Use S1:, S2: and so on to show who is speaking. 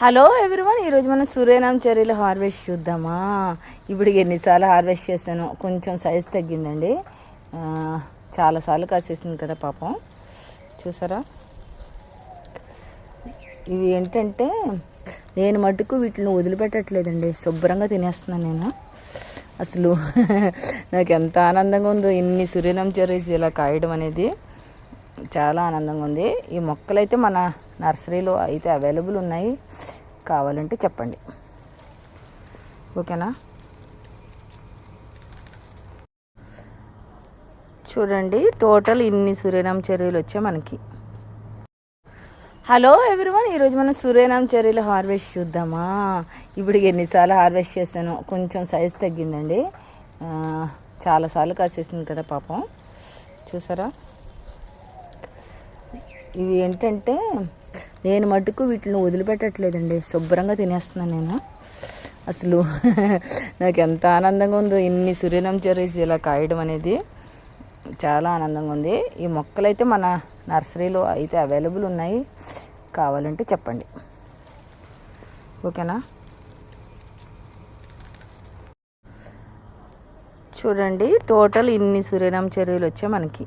S1: Hello everyone ఈరోజు మనం సూర్యనామ చెర్రీలు harvest చూద్దామా? ఇప్పుడు ఎన్నిసార్లు హార్వెస్ట్ చేశాను కొంచెం సైజ్ తగ్గిందండి. చాలాసార్లు కాసేసింది కదా పాపం. చూసారా? ఇవి ఏంటంటే నేను మటుకు వీటిని వదిలిపెట్టట్లేదండి. శుభ్రంగా తినేస్తున్నాను నేను. అసలు నాకు ఎంత ఆనందంగా ఉందో ఇన్ని సూర్యనామ చెర్రీస్ ఇలా కాయడం అనేది. చాలా ఆనందంగా ఉంది. ఈ మొక్కలైతే మన నర్సరీలో అయితే అవైలబుల్ ఉన్నాయి. కావాలంటే చెప్పండి. ఓకేనా? చూడండి టోటల్ ఇన్ని సూర్యనామ చెర్రీలు వచ్చాయి మనకి. హలో ఎవ్రీవన్ ఈరోజు మనం సూర్యనామ చెర్రీలు హార్వెస్ట్ చూద్దామా? ఇప్పుడు ఎన్నిసార్లు హార్వెస్ట్ చేశాను కొంచెం సైజ్ తగ్గిందండి. చాలాసార్లు కాసేసింది కదా పాపం. చూసారా? ఇవి ఏంటంటే నేను మటుకు వీటిని వదిలిపెట్టట్లేదండి. శుభ్రంగా తినేస్తున్నాను నేను. అసలు నాకు ఎంత ఆనందంగా ఉందో ఇన్ని సూర్యనామ చెర్రీస్ ఇలా కాయడం అనేది చాలా ఆనందంగా ఉంది. ఈ మొక్కలైతే మన నర్సరీలో అయితే అవైలబుల్ ఉన్నాయి. కావాలంటే చెప్పండి. ఓకేనా? చూడండి టోటల్ ఇన్ని సూర్యనామ చెర్రీలు వచ్చాయి మనకి.